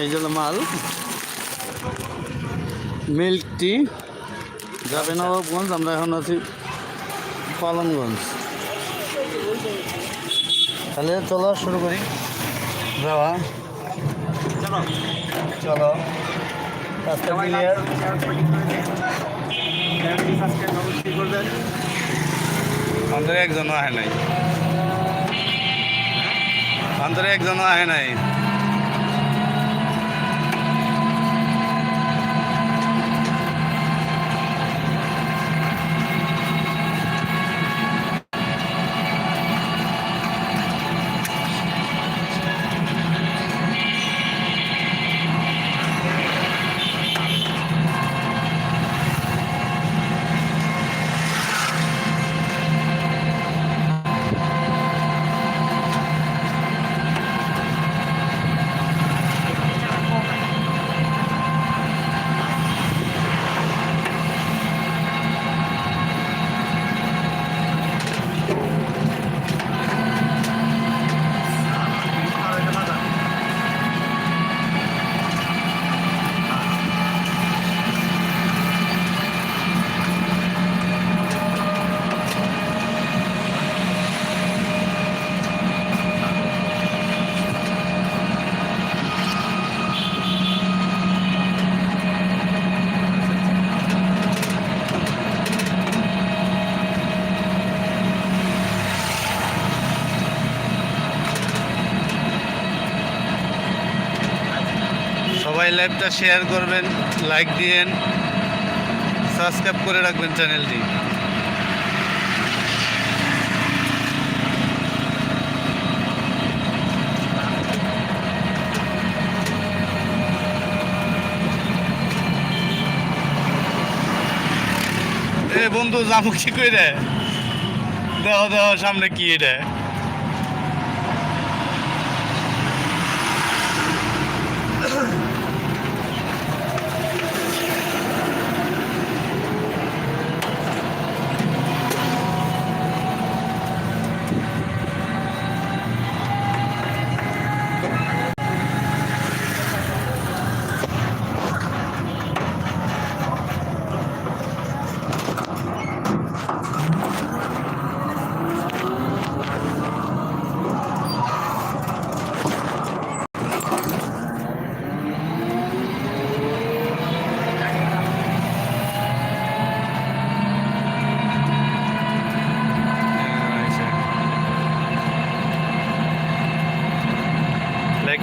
এই জন্য মাল। Milk tea. যাবে নবাবগঞ্জ আমরা এখন আছি পালনগঞ্জ। তাহলে চলো শুরু করি। যাওয়া। চলো। রাস্তা ক্লিয়ার আমাদের একজনও আহে নাই। আমাদের একজনও আহে নাই সবাই লাইভটা শেয়ার করবেন, লাইক দিয়েন, সাবস্ক্রাইব করে রাখবেন চ্যানেলটি। বন্ধু যাব কি করে দেহ দেহ সামনে কি এটা।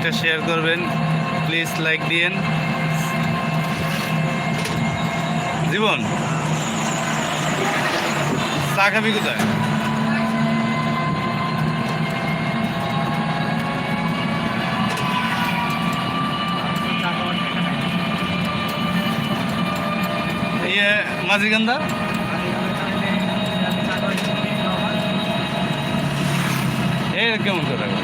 লাইকটা শেয়ার করবেন প্লিজ লাইক দিয়েন। জীবন, চা খাবি কোথায়? ইয়ে মাঝিগন্ধা এই কেমন কথা বল?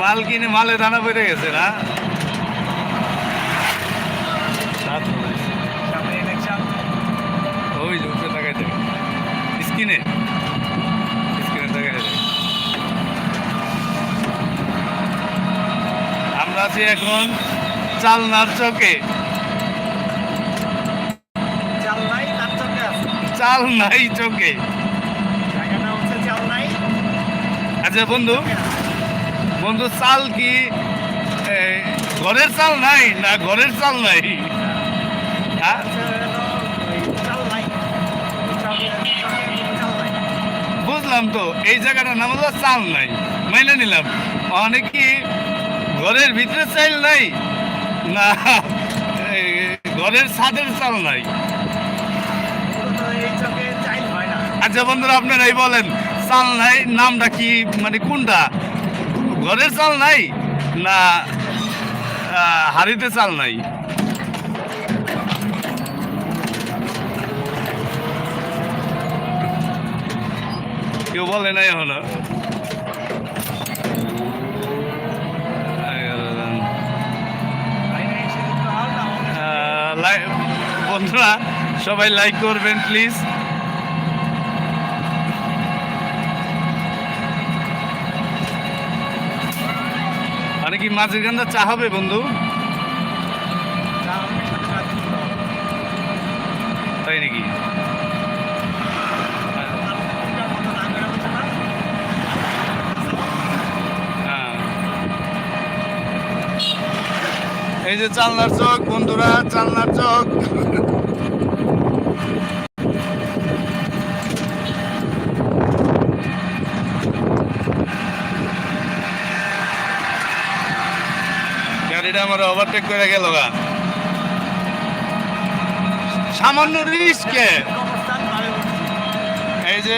মাল কিনে মালে দানা বেড়ে গেছে না? ওই যে উপরে তাকাই থাকে। স্কিনে স্কিনে থাকে। আমরা আছি এখন চালনার চকে। চাল নাই চোখে আচ্ছা বন্ধু। বন্ধু, চাল কি ঘরের চাল নাই না ঘরের চাল নাই? হ্যাঁ? বুঝলাম তো, এই জায়গাটার নাম হলো চাল নাই। মাইনে নিলাম। অনেক কি, ঘরের ভিতরে চাল নাই? না ঘরের ছাদের চাল নাই। আচ্ছা বন্ধুরা, আপনারাই বলেন। চাল নাই, নামটা কি মানে কোনটা? ঘরের চাল নাই না হাড়িতে চাল নাই? কেউ বলে নাই লাই- বন্ধুরা, সবাই লাইক করবেন প্লিজ আরে গান্ধা চা হবে, বন্ধু। তাই নাকি? হ্যাঁ। এই যে চালনার চক, বন্ধুরা, চালনার চক গাড়িটা আমার ওভারটেক করে গেল গা। সামান্য রিস্কে এই যে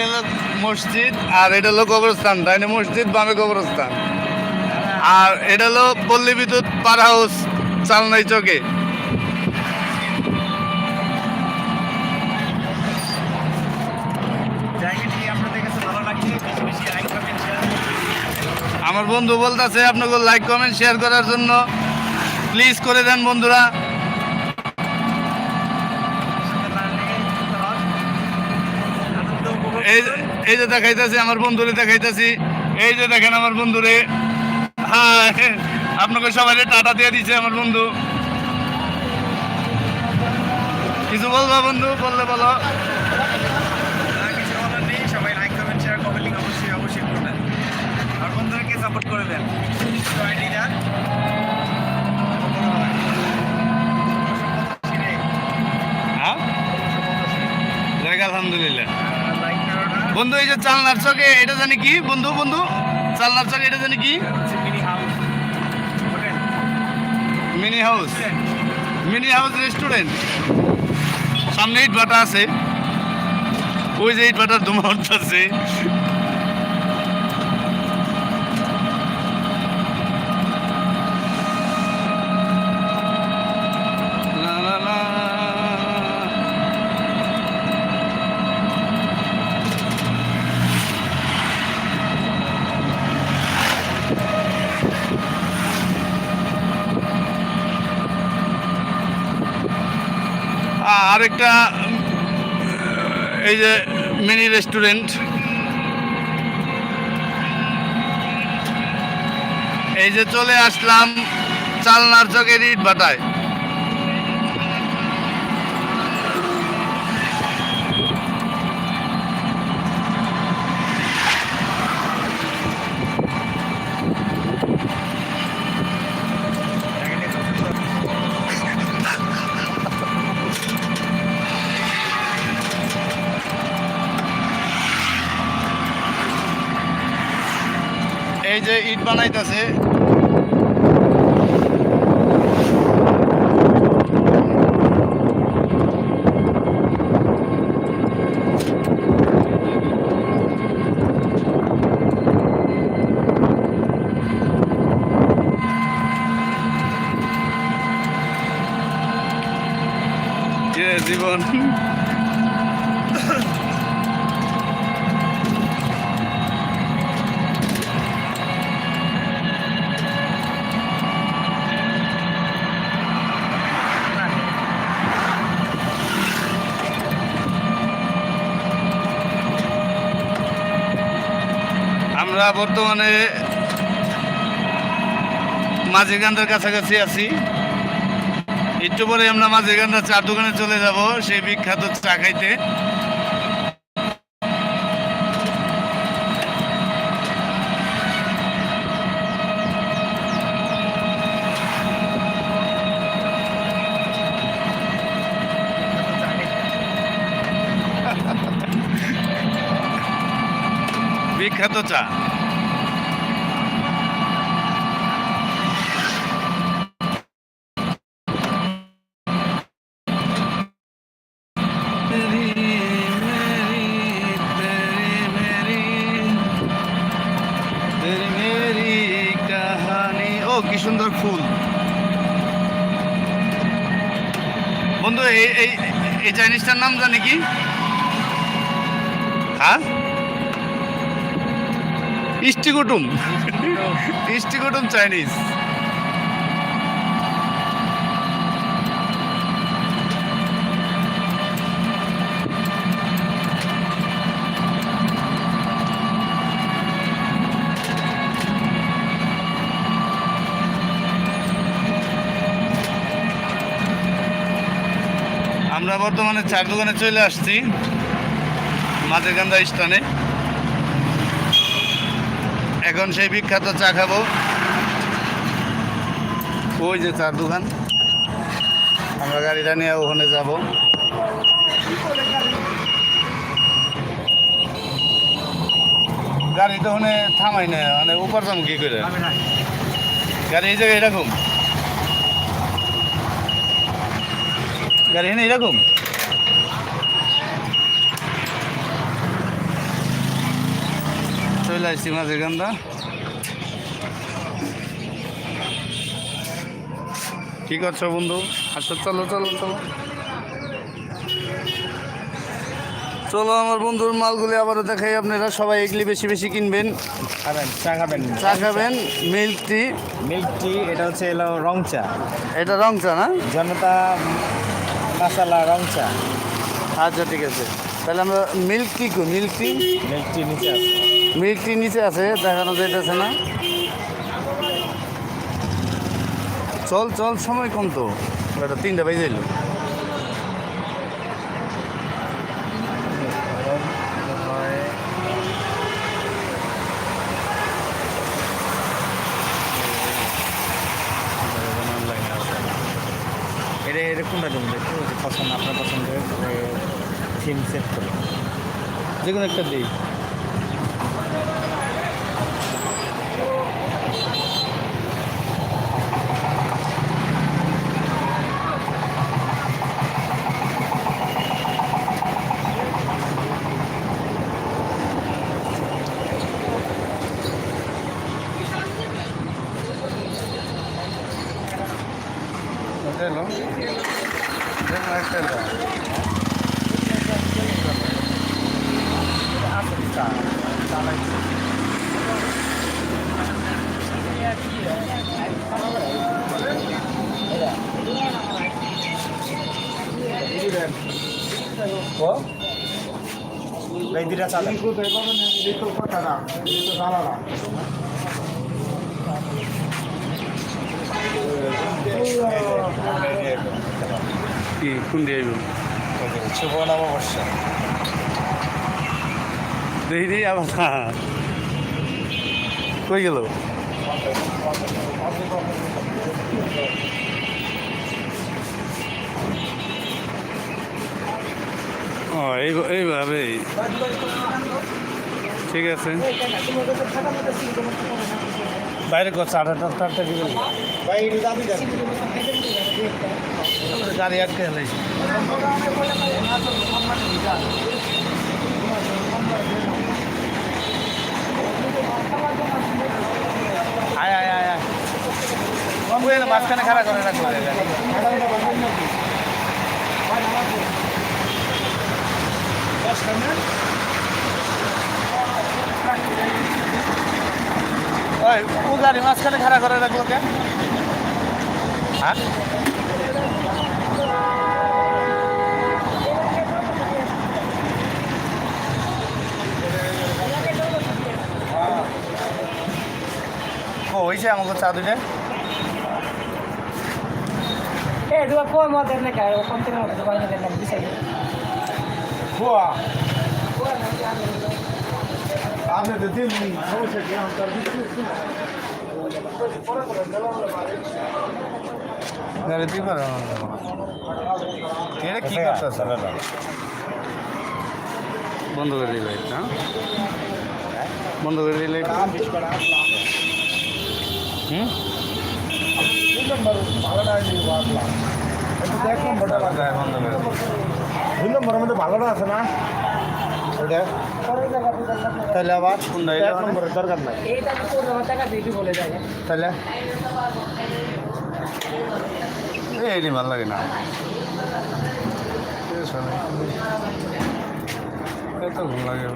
মসজিদ, আর এটা হলো কবরস্থান, তাই না? মসজিদ বামে কবরস্থান। আর এটা হলো পল্লী বিদ্যুৎ পার হাউস চালনাই চকে। আমার বন্ধু বলতেছে আপনাকে লাইক কমেন্ট শেয়ার করার জন্য। প্লিজ করে দেন বন্ধুরা। এই যে দেখাইতেছি, আমার বন্ধুরে দেখাইতেছি। এই যে দেখেন আমার বন্ধুরে। হ্যাঁ আপনাকে সবাই টাটা দিয়ে দিচ্ছে আমার বন্ধু। কিছু বলবা বন্ধু? বললে বলো। সবাই অবশ্যই অবশ্যই সাপোর্ট করে দেন আইডি দেন হ্যাঁ যাক আলহামদুলিল্লাহ লাইক কারোটা বন্ধু, এই যে চালনার চকে, এটা জানি কি? বন্ধু বন্ধু, চালনার চকে, এটা জানি কি? Mini house. Mini house restaurant. সামনে ইট ভাটা আছে। ওই যে ইট ভাটার ধুমা উঠতেছে উম, এই যে মিনি রেস্টুরেন্ট। এই যে চলে আসলাম চালনার চকের ইট ভাটায় এই যে ইট বানাইতেছে যে জীবন আমরা বর্তমানে মাঝিগান্ধার কাছাকাছি আছি। একটু পরে আমরা মাঝিগান্ধার চার দোকানে চলে যাব, সেই বিখ্যাত চা খাইতে। বিখ্যাত চা। এই এই এই চাইনিজটার নাম জানি কি? হ্যাঁ? ইষ্টিকুটুম। ইষ্টিকুটুম। চাইনিজ। বর্তমানে চার দোকানে চলে আসছি। মাঝের গান্ধা স্টানে এখন সেই বিখ্যাত চা খাব। ওই যে চার দোকান। আমরা গাড়িটা নিয়ে ওখানে যাব। গাড়ি তো ওখানে থামাই না মানে উপর যাব কি করে? গাড়ি এই জায়গায় এরকম? গাড়ি এখানে এরকম? চলে আসছি মাঝের গান্দা। ঠিক আছে বন্ধু? আসো চলো চলো চলো। চলো আমার বন্ধুর মালগুলি আবারও দেখাই। আপনারা সবাই এগুলি বেশি বেশি কিনবেন। খাবেন চা খাবেন। চা খাবেন মিল্ক টি। মিল্ক টি এটা হচ্ছে এলো রং চা। এটা রং চা না? জনতা মশালা রং চা। আচ্ছা ঠিক আছে। তাহলে আমরা মিল্ক টি কো মিল্ক টি? মিল্ক টি নিচে আছে। মিল্ক টি নিচে আছে দেখানো যাইতেছে না। চল চল সময় কম তো। তিনটা বেজে এলো এটা এরকমটা দেবো দেখো যে পছন্দ আপনার পছন্দের থিম সেট করে যে কোনো একটা দিই এটা এলো যে কোনো একটা দাও। চা চা লাগছে এই দুটা চা কি কোন দিয়ে শুভ নববর্ষ দেখি আবার কই গেল? ও এই এইভাবে ঠিক আছে। বাইরে কর চারটা চারটা দিবেন ভাই এটা দাবি। দেন গাড়ি আটকে হেলাইছি আয় আয় খাড়া করে রাখব। ওই ও গাড়ি মাঝখানে খাড়া করে রাখল কে হ্যাঁ হয়েছে আমাকে চা দুটো Eh, dua kuah mau ada nih kayak konten mau ada banyak yang bisa ya. খোয়া আপনি তো দিন সমস্যা কি আমার গাড়ি দিয়ে পারো এটা কি করতেছে বন্ধ করে দিলে হ্যাঁ বন্ধ করে দিলে হুম দুই নম্বরের মধ্যে ভালোটা আছে না? ওটা তাহলে আবার এক নম্বরের দরকার নাই। এইটা তাহলে? এই নি ভালো লাগে না। এত ভালো লাগে।